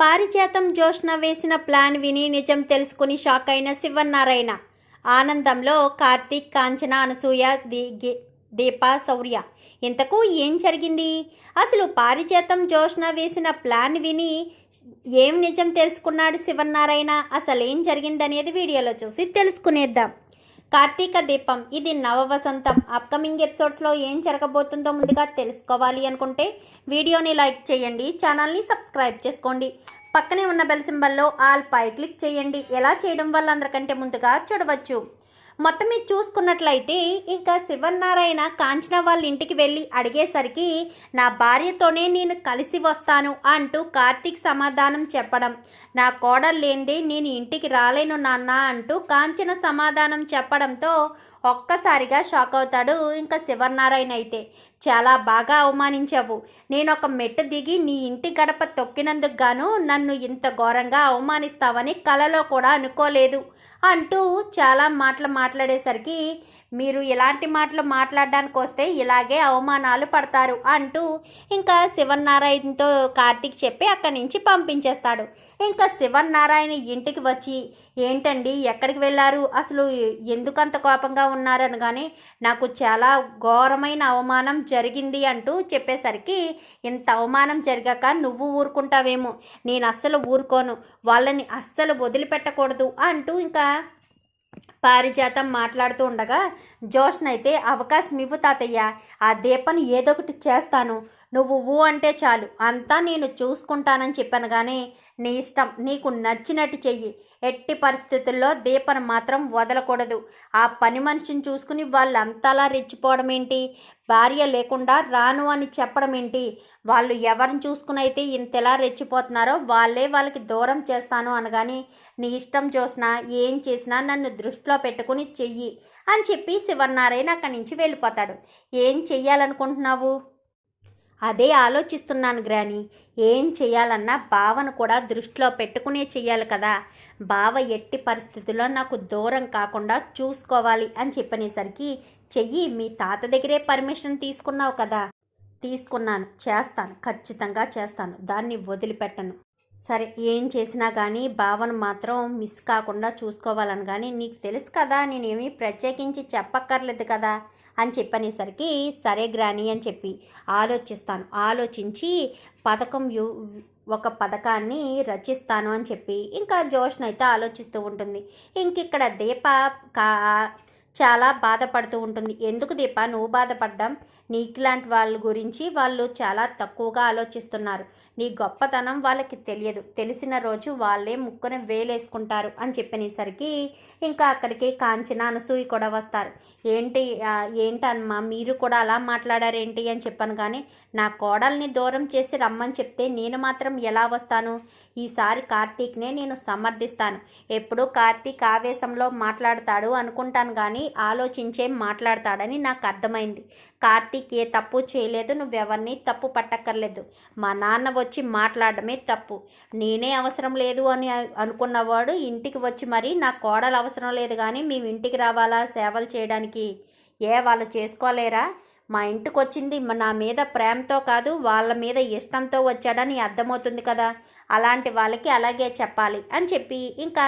పారిజాతం జోష్న వేసిన ప్లాన్ విని నిజం తెలుసుకుని షాక్ అయిన శివనారాయణ ఆనందంలో కార్తీక్ కాంచన అనసూయ దీ- దీప శౌర్య. ఇంతకు ఏం జరిగింది? అసలు పారిజాతం జోష్న వేసిన ప్లాన్ విని ఏం నిజం తెలుసుకున్నాడు శివనారాయణ అసలు ఏం జరిగిందనేది వీడియోలో చూసి తెలుసుకునేద్దాం. కార్తీక దీపం. ఇది నవ వసంతం అప్కమింగ్ ఎపిసోడ్స్లో ఏం జరగబోతుందో ముందుగా తెలుసుకోవాలి అనుకుంటే వీడియోని లైక్ చేయండి ఛానల్ని సబ్స్క్రైబ్ చేసుకోండి. పక్కనే ఉన్న బెల్ సింబల్లో ఆల్ పై క్లిక్ చేయండి. ఎలా చేయడం వల్ల అందరికంటే ముందుగా చూడవచ్చు. మొత్తం మీద చూసుకున్నట్లయితే ఇంకా శివనారాయణ కాంచన వాళ్ళ ఇంటికి వెళ్ళి అడిగేసరికి నా భార్యతోనే నేను కలిసి వస్తాను అంటూ కార్తీక్ సమాధానం చెప్పడం. నా కోడలు లేనిదే నేను ఇంటికి రాలేను నాన్న అంటూ కాంచన సమాధానం చెప్పడంతో ఒక్కసారిగా షాక్ అవుతాడు ఇంకా శివనారాయణ అయితే. చాలా బాగా అవమానించావు. నేను ఒక మెట్టు దిగి నీ ఇంటి గడప తొక్కినందుకు గాను నన్ను ఇంత ఘోరంగా అవమానిస్తావని కలలో కూడా అనుకోలేదు. అంటూ చాలా మాటలు మాట్లాడేసరికి మీరు ఇలాంటి మాటలు మాట్లాడడానికి వస్తే ఇలాగే అవమానాలు పడతారు అంటూ ఇంకా శివనారాయణతో కార్తీక్ చెప్పి అక్కడి నుంచి పంపించేస్తాడు. ఇంకా శివన్నారాయణ ఇంటికి వచ్చి ఏంటండి ఎక్కడికి వెళ్ళారు? అసలు ఎందుకంత కోపంగా ఉన్నారని కానీ నాకు చాలా ఘోరమైన అవమానం జరిగింది అంటూ చెప్పేసరికి ఇంత అవమానం జరిగాక నువ్వు ఊరుకుంటావేమో? నేను అస్సలు ఊరుకోను. వాళ్ళని అస్సలు వదిలిపెట్టకూడదు అంటూ ఇంకా పారిజాతం మాట్లాడుతూ ఉండగా జోష్నైతే అవకాశం ఇవ్వు తాతయ్య. ఆ దీపను ఏదో ఒకటి చేస్తాను. నువ్వు ఊ అంటే చాలు. అంతా నేను చూసుకుంటానని చెప్పాను కానీ నీ ఇష్టం. నీకు నచ్చినట్టు చెయ్యి. ఎట్టి పరిస్థితుల్లో దీపను మాత్రం వదలకూడదు. ఆ పని మనిషిని చూసుకుని వాళ్ళంతలా రెచ్చిపోవడం ఏంటి? భార్య లేకుండా రాను అని చెప్పడం ఏంటి? వాళ్ళు ఎవరిని చూసుకుని అయితే ఇంతలా రెచ్చిపోతున్నారో వాళ్ళే వాళ్ళకి దూరం చేస్తాను అనగాని నీ ఇష్టం చూసినా ఏం చేసినా నన్ను దృష్టిలో పెట్టుకుని చెయ్యి అని చెప్పి శివనారాయణ అక్కడి నుంచి వెళ్ళిపోతాడు. ఏం చెయ్యాలనుకుంటున్నావు? అదే ఆలోచిస్తున్నాను గ్రాని. ఏం చేయాలన్నా బావను కూడా దృష్టిలో పెట్టుకునే చెయ్యాలి కదా. బావ ఎట్టి పరిస్థితుల్లో నాకు దూరం కాకుండా చూసుకోవాలి అని చెప్పనేసరికి చెయ్యి మీ తాత దగ్గరే పర్మిషన్ తీసుకున్నావు కదా. తీసుకున్నాను. చేస్తాను. ఖచ్చితంగా చేస్తాను. దాన్ని వదిలిపెట్టను. సరే ఏం చేసినా కానీ బావను మాత్రం మిస్ కాకుండా చూసుకోవాలని కానీ నీకు తెలుసు కదా. నేనేమీ ప్రత్యేకించి చెప్పక్కర్లేదు కదా. అని చెప్పనేసరికి సరే గ్రాని అని చెప్పి ఆలోచిస్తాను. ఆలోచించి పథకం యూ ఒక పథకాన్ని రచిస్తాను అని చెప్పి ఇంకా జోష్న అయితే ఆలోచిస్తూ ఉంటుంది. ఇంక ఇక్కడ దీప కా చాలా బాధపడుతూ ఉంటుంది. ఎందుకు దీప? నువ్వు బాధపడ్డం. నీకులాంటి వాళ్ళ గురించి వాళ్ళు చాలా తక్కువగా ఆలోచిస్తున్నారు. నీ గొప్పతనం వాళ్ళకి తెలియదు. తెలిసిన రోజు వాళ్ళే ముక్కున వేలేసుకుంటారు అని చెప్పనేసరికి ఇంకా అక్కడికి కాంచన అనసూయ కూడా వస్తారు. ఏంటి ఏంటమ్మా మీరు కూడా అలా మాట్లాడారేంటి అని చెప్పాను కానీ నా కోడల్ని దూరం చేసి రమ్మని చెప్తే నేను మాత్రం ఎలా వస్తాను? ఈసారి కార్తీక్నే నేను సమర్థిస్తాను. ఎప్పుడూ కార్తీక్ ఆవేశంలో మాట్లాడతాడు అనుకుంటాను కానీ ఆలోచించే మాట్లాడతాడని నాకు అర్థమైంది. కార్తీక్ ఏ తప్పు చేయలేదు నువ్వెవరిని తప్పు పట్టక్కర్లేదు. మా నాన్న వచ్చి మాట్లాడమే తప్పు. నేనే అవసరం లేదు అని అనుకున్నవాడు ఇంటికి వచ్చి మరి నా కోడలు అవసరం లేదు కానీ మేము ఇంటికి రావాలా? సేవలు చేయడానికి ఏ వాళ్ళు చేసుకోలేరా? మా ఇంటికి వచ్చింది నా మీద ప్రేమతో కాదు వాళ్ళ మీద ఇష్టంతో వచ్చాడని అర్థమవుతుంది కదా. అలాంటి వాళ్ళకి అలాగే చెప్పాలి అని చెప్పి ఇంకా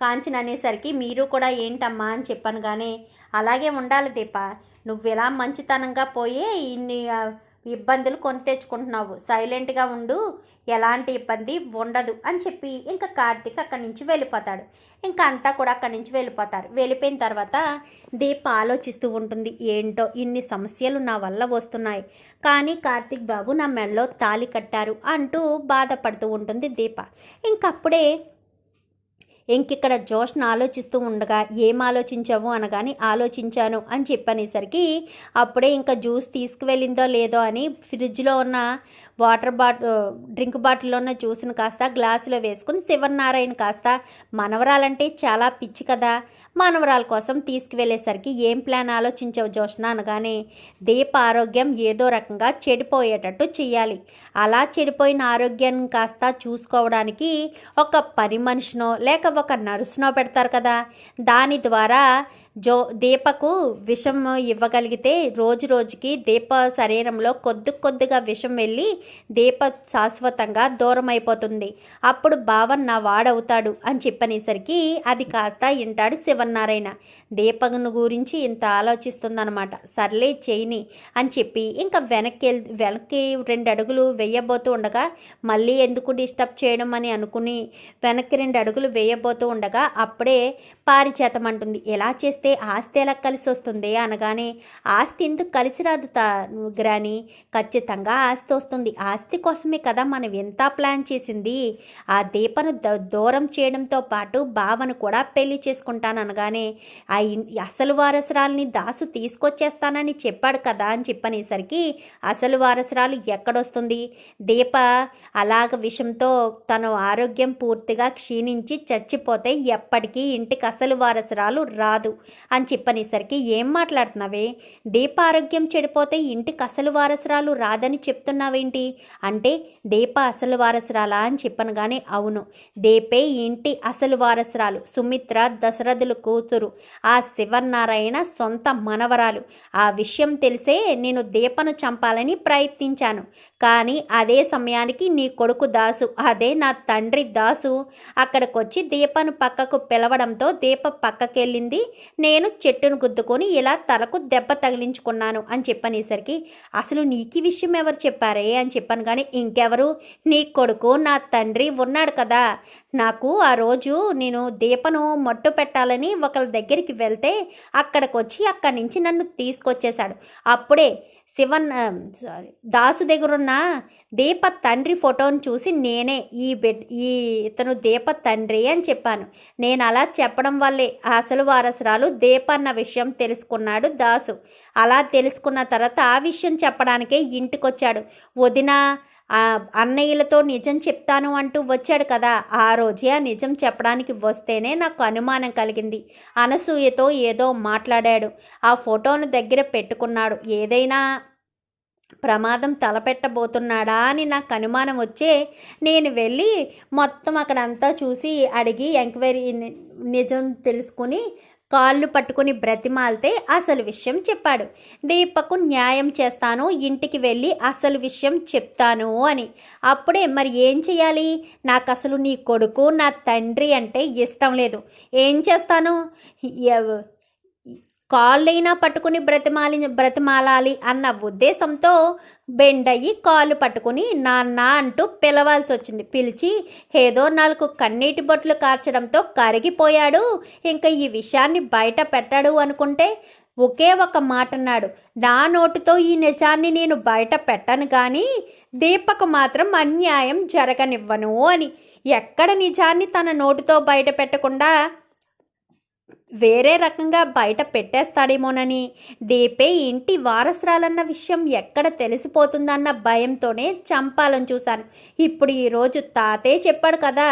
కాంచన అనేసరికి మీరు కూడా ఏంటమ్మా అని చెప్పాను కానీ అలాగే ఉండాలి దీప. నువ్వు ఇలా మంచితనంగా పోయి ఇన్ని ఇబ్బందులు కొని తెచ్చుకుంటున్నావు సైలెంట్గా ఉండు. ఎలాంటి ఇబ్బంది ఉండదు అని చెప్పి ఇంకా కార్తీక్ అక్కడి నుంచి వెళ్ళిపోతాడు. ఇంకా అంతా కూడా అక్కడి నుంచి వెళ్ళిపోతారు. వెళ్ళిపోయిన తర్వాత దీప ఆలోచిస్తూ ఉంటుంది ఏంటో ఇన్ని సమస్యలు నా వల్ల వస్తున్నాయి. కానీ కార్తీక్ బాబు నా మెడలో తాళి కట్టారు అంటూ బాధపడుతూ ఉంటుంది దీప. ఇంకప్పుడే ఇంకిక్కడ జోష్ను ఆలోచిస్తూ ఉండగా ఏం ఆలోచించావు? అనగాని ఆలోచించాను అని చెప్పనేసరికి అప్పుడే ఇంకా జ్యూస్ తీసుకువెళ్ళిందో లేదో అని ఫ్రిడ్జ్లో ఉన్న వాటర్ బాటిల్ డ్రింక్ బాటిల్లో ఉన్న జ్యూస్ని కాస్త గ్లాసులో వేసుకుని శివనారాయణ కాస్త మనవరాలంటే చాలా పిచ్చి కదా మనవరాల కోసం తీసుకువెళ్ళేసరికి ఏం ప్లాన్ ఆలోచించవు జోష్న అనగానే దీప ఆరోగ్యం ఏదో రకంగా చెడిపోయేటట్టు చేయాలి అలా చెడిపోయిన ఆరోగ్యాన్ని కాస్త చూసుకోవడానికి ఒక పని మనిషినో లేక ఒక నర్సునో పెడతారు కదా. దాని ద్వారా జో దీపకు విషం ఇవ్వగలిగితే రోజు రోజుకి దీప శరీరంలో కొద్ది కొద్దిగా విషం వెళ్ళి దీప శాశ్వతంగా దూరం అయిపోతుంది అప్పుడు భావన్ నా వాడవుతాడు అని చెప్పనేసరికి అది కాస్త వింటాడు శివనారాయణ దీపను గురించి ఇంత ఆలోచిస్తుందన్నమాట. సర్లే చేయని అని చెప్పి ఇంకా వెనక్కి వెనక్కి రెండు అడుగులు వేయబోతూ ఉండగా మళ్ళీ ఎందుకు డిస్టర్బ్ చేయడం అని అనుకుని వెనక్కి రెండు అడుగులు వేయబోతూ ఉండగా అప్పుడే పారిచేతం అంటుంది ఎలా చేస్తే ఆస్తి ఎలా కలిసి వస్తుంది అనగానే ఆస్తి ఎందుకు కలిసి రాదు గ్రాని? ఖచ్చితంగా ఆస్తి వస్తుంది. ఆస్తి కోసమే కదా మనం ఎంత ప్లాన్ చేసింది? ఆ దీపను ద- దూరం చేయడంతో పాటు భావను కూడా పెళ్ళి చేసుకుంటాను అనగానే ఆ అసలు వారసురాల్ని దాసు తీసుకొచ్చేస్తానని చెప్పాడు కదా అని చెప్పనేసరికి అసలు వారసురాలు ఎక్కడొస్తుంది? దీప అలాగ విషంతో తన ఆరోగ్యం పూర్తిగా క్షీణించి చచ్చిపోతే ఎప్పటికీ ఇంటికి అసలు వారసురాలు రాదు. అని చెప్పనేసరికి ఏం మాట్లాడుతున్నావే? దీప ఆరోగ్యం చెడిపోతే ఇంటికి అసలు వారసురాలు రాదని చెప్తున్నావేంటి? అంటే దీప అసలు వారసురాలా? అని చెప్పనగానే అవును దీపే ఇంటి అసలు వారసురాలు సుమిత్ర దశరథుల కూతురు ఆ శివనారాయణ సొంత మనవరాలు. ఆ విషయం తెలిసే నేను దీపను చంపాలని ప్రయత్నించాను. కానీ అదే సమయానికి నీ కొడుకు దాసు అదే నా తండ్రి దాసు అక్కడికొచ్చి దీపను పక్కకు పిలవడంతో దీప పక్కకెళ్ళింది. నేను చెట్టును గుద్దుకొని ఇలా తలకు దెబ్బ తగిలించుకున్నాను అని చెప్పనేసరికి అసలు నీకు విషయం ఎవరు చెప్పారే? అని చెప్పాను. కానీ ఇంకెవరు? నీ కొడుకు నా తండ్రి ఉన్నాడు కదా. నాకు ఆ రోజు నేను దీపను మట్టు పెట్టాలని ఒకళ్ళ దగ్గరికి వెళ్తే అక్కడికి వచ్చి అక్కడి నుంచి నన్ను తీసుకొచ్చేశాడు. అప్పుడే శివన్ సారీ దాసు దగ్గరున్న దీప తండ్రి ఫోటోను చూసి నేనే ఈ బిడ్ ఈ ఇతను దీప తండ్రి అని చెప్పాను. నేను అలా చెప్పడం వల్లే అసలు వారసురాలు దీప అన్న విషయం తెలుసుకున్నాడు దాసు. అలా తెలుసుకున్న తర్వాత ఆ విషయం చెప్పడానికే ఇంటికొచ్చాడు. వదిన అన్నయ్యలతో నిజం చెప్తాను అంటూ వచ్చాడు కదా. ఆ రోజే ఆ నిజం చెప్పడానికి వస్తేనే నాకు అనుమానం కలిగింది. అనసూయతో ఏదో మాట్లాడాడు. ఆ ఫోటోను దగ్గర పెట్టుకున్నాడు. ఏదైనా ప్రమాదం తలపెట్టబోతున్నాడా అని నాకు అనుమానం వచ్చే నేను వెళ్ళి మొత్తం అక్కడంతా చూసి అడిగి ఎంక్వైరీ నిజం తెలుసుకుని కాళ్ళు పట్టుకుని బ్రతిమాలితే అసలు విషయం చెప్పాడు. దీపకు న్యాయం చేస్తాను ఇంటికి వెళ్ళి అసలు విషయం చెప్తాను అని. అప్పుడే మరి ఏం చేయాలి నాకు అసలు నీ కొడుకు నా తండ్రి అంటే ఇష్టం లేదు. ఏం చేస్తాను? కాళ్ళైనా పట్టుకుని బ్రతిమాలి బ్రతిమాలాలి అన్న ఉద్దేశంతో బెండయ్యి కాలు పట్టుకుని నాన్న అంటూ పిలవాల్సి వచ్చింది పిలిచి ఏదో నాలుగు కన్నీటి బొట్లు కార్చడంతో కరిగిపోయాడు. ఇంకా ఈ విషయాన్ని బయట పెట్టాడు అనుకుంటే ఒకే ఒక మాట అన్నాడు నా నోటితో ఈ నిజాన్ని నేను బయట పెట్టను కానీ దీపకు మాత్రం అన్యాయం జరగనివ్వను అని. ఎక్కడ నిజాన్ని తన నోటితో బయట పెట్టకుండా వేరే రకంగా బయట పెట్టేస్తాడేమోనని. దీపే ఇంటి వారసురాలన్న విషయం ఎక్కడ తెలిసిపోతుందన్న భయంతోనే చంపాలని చూశాను. ఇప్పుడు ఈరోజు తాతే చెప్పాడు కదా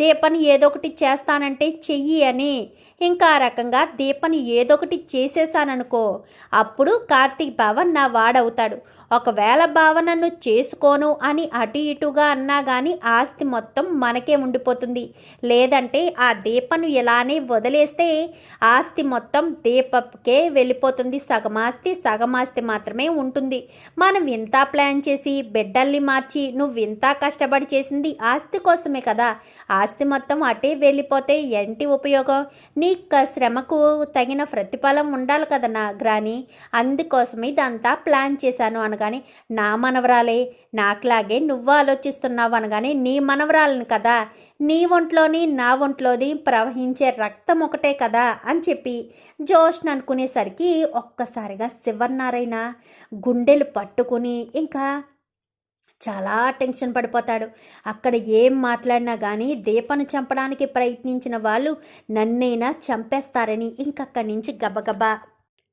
దీపని ఏదొకటి చేస్తానంటే చెయ్యి అని. ఇంకా ఆ రకంగా దీపని ఏదొకటి చేసేసాననుకో అప్పుడు కార్తీక్ బావ నా వాడవుతాడు. ఒకవేళ భావనను చేసుకోను అని అటు ఇటుగా అన్నా కానీ ఆస్తి మొత్తం మనకే ఉండిపోతుంది. లేదంటే ఆ దీపను ఇలానే వదిలేస్తే ఆస్తి మొత్తం దీపకే వెళ్ళిపోతుంది. సగమాస్తి సగమాస్తి మాత్రమే ఉంటుంది. మనం ఇంత ప్లాన్ చేసి బిడ్డల్ని మార్చి నువ్వు ఇంత కష్టపడి చేసింది ఆస్తి కోసమే కదా. ఆస్తి మొత్తం అటే వెళ్ళిపోతే ఏంటి ఉపయోగం? నీ శ్రమకు తగిన ప్రతిఫలం ఉండాలి కదా గ్రాని. అందుకోసమే ఇదంతా ప్లాన్ చేశాను అనగానే నా మనవరాలే నాకులాగే నువ్వు ఆలోచిస్తున్నావు అనగానే నీ మనవరాలని కదా. నీ ఒంట్లోని నా ఒంట్లోని ప్రవహించే రక్తం ఒకటే కదా అని చెప్పి జోష్ని అనుకునేసరికి ఒక్కసారిగా శివనారాయణ గుండెలు పట్టుకుని ఇంకా చాలా టెన్షన్ పడిపోతాడు. అక్కడ ఏం మాట్లాడినా కానీ దీపను చంపడానికి ప్రయత్నించిన వాళ్ళు నన్నైనా చంపేస్తారని ఇంకక్కడి నుంచి గబగబా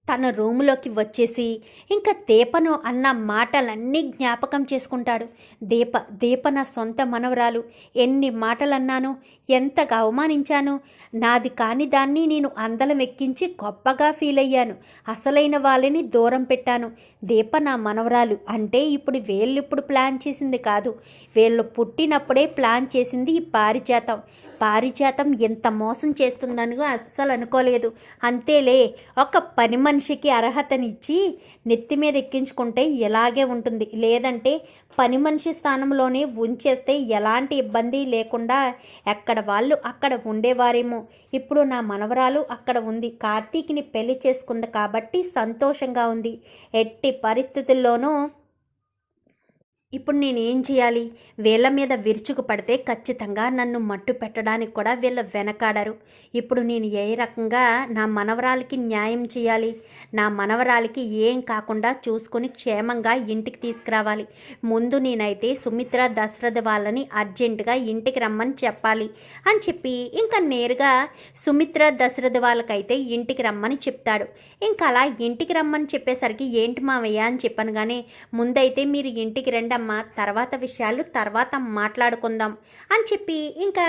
తన రూములోకి వచ్చేసి ఇంకా దీపను అన్న మాటలన్నీ జ్ఞాపకం చేసుకుంటాడు. దీప దీప నా సొంత మనవరాలు ఎన్ని మాటలు అన్నాను ఎంతగా అవమానించాను నాది కాని దాన్ని నేను అందలం ఎక్కించి గొప్పగా ఫీల్ అయ్యాను. అసలైన వాళ్ళని దూరం పెట్టాను. దీప నా మనవరాలు అంటే ఇప్పుడు వీళ్ళు ఇప్పుడు ప్లాన్ చేసింది కాదు. వీళ్ళు పుట్టినప్పుడే ప్లాన్ చేసింది ఈ పారిజాతం. పారిజాతం ఎంత మోసం చేస్తుందని అస్సలు అనుకోలేదు. అంతేలే ఒక పని మనిషికి అర్హతనిచ్చి నెత్తి మీద ఎక్కించుకుంటే ఎలాగే ఉంటుంది. లేదంటే పని మనిషి స్థానంలోనే ఉంచేస్తే ఎలాంటి ఇబ్బంది లేకుండా ఎక్కడ వాళ్ళు అక్కడ ఉండేవారేమో. ఇప్పుడు నా మనవరాలు అక్కడ ఉంది. కార్తీక్ని పెళ్ళి చేసుకుంది కాబట్టి సంతోషంగా ఉంది. ఎట్టి పరిస్థితుల్లోనూ ఇప్పుడు నేను ఏం చేయాలి? వీళ్ళ మీద విరుచుకు పడితే ఖచ్చితంగా నన్ను మట్టు పెట్టడానికి కూడా వీళ్ళు వెనకాడరు. ఇప్పుడు నేను ఏ రకంగా నా మనవరాలకి న్యాయం చేయాలి? నా మనవరాలకి ఏం కాకుండా చూసుకొని క్షేమంగా ఇంటికి తీసుకురావాలి. ముందు నేనైతే సుమిత్ర దశరథ వాళ్ళని అర్జెంటుగా ఇంటికి రమ్మని చెప్పాలి అని చెప్పి ఇంకా నేరుగా సుమిత్ర దశరథ వాళ్ళకైతే ఇంటికి రమ్మని చెప్తాడు. ఇంకా అలా ఇంటికి రమ్మని చెప్పేసరికి ఏంటి మావయ్య? అని చెప్పాను కానీ ముందైతే మీరు ఇంటికి రండమ్మా తర్వాత విషయాలు తర్వాత మాట్లాడుకుందాం అని చెప్పి ఇంకా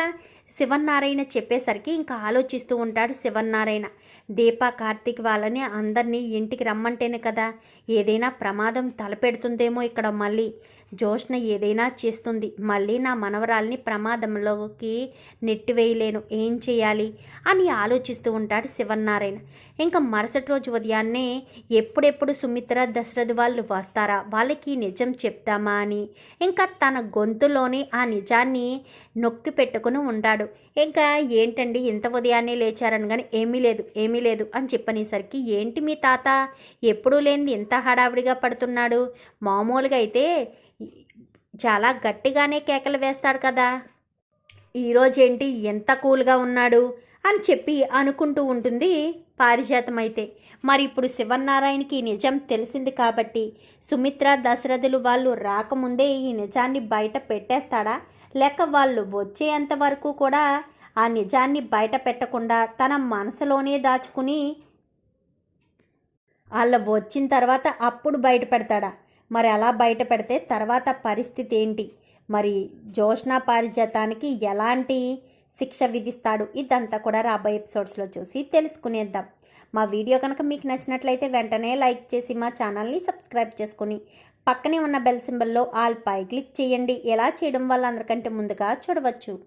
శివన్నారాయణ చెప్పేసరికి ఇంకా ఆలోచిస్తూ ఉంటాడు శివన్నారాయణ. దీప కార్తీక్ వాళ్ళని అందరినీ ఇంటికి రమ్మంటేనే కదా ఏదైనా ప్రమాదం తలపెడుతుందేమో ఇక్కడ మళ్ళీ. జోష్న ఏదైనా చేస్తుంది. మళ్ళీ నా మనవరాల్ని ప్రమాదంలోకి నెట్టివేయలేను. ఏం చేయాలి? అని ఆలోచిస్తూ ఉంటాడు శివన్నారాయణ. ఇంకా మరుసటి రోజు ఉదయాన్నే ఎప్పుడెప్పుడు సుమిత్ర దశరథ్ వాళ్ళు వస్తారా? వాళ్ళకి నిజం చెప్తామా అని. ఇంకా తన గొంతులోనే ఆ నిజాన్ని నొక్కి పెట్టుకుని ఉంటాడు. ఇంకా ఏంటండి ఇంత ఉదయాన్నే లేచారని కానీ ఏమీ లేదు ఏమీ లేదు అని చెప్పనేసరికి ఏంటి మీ తాత? ఎప్పుడూ లేనిది ఇంత హడావిడిగా పడుతున్నాడు. మామూలుగా అయితే చాలా గట్టిగానే కేకలు వేస్తాడు కదా. ఈరోజేంటి ఎంత కూల్గా ఉన్నాడు అని చెప్పి అనుకుంటూ ఉంటుంది పారిజాతం అయితే మరి ఇప్పుడు శివనారాయణకి నిజం తెలిసింది కాబట్టి సుమిత్ర దశరథులు వాళ్ళు రాకముందే ఈ నిజాన్ని బయట పెట్టేస్తాడా? లేక వాళ్ళు వచ్చేంత వరకు కూడా ఆ నిజాన్ని బయట పెట్టకుండా తన మనసులోనే దాచుకుని వాళ్ళ వచ్చిన తర్వాత అప్పుడు బయట పెడతాడా? మరి అలా బయట పెడితే తర్వాత పరిస్థితి ఏంటి? మరి జోష్నా పారిజాతానికి ఎలాంటి శిక్ష విధిస్తాడు? ఇదంతా కూడా రాబోయే ఎపిసోడ్స్లో చూసి తెలుసుకునేద్దాం. మా వీడియో కనుక మీకు నచ్చినట్లయితే వెంటనే లైక్ చేసి మా ఛానల్ని సబ్స్క్రైబ్ చేసుకుని పక్కనే ఉన్న బెల్ సింబల్లో ఆల్ పై క్లిక్ చేయండి. ఎలా చేయడం వల్ల అందరికంటే ముందుగా చూడవచ్చు.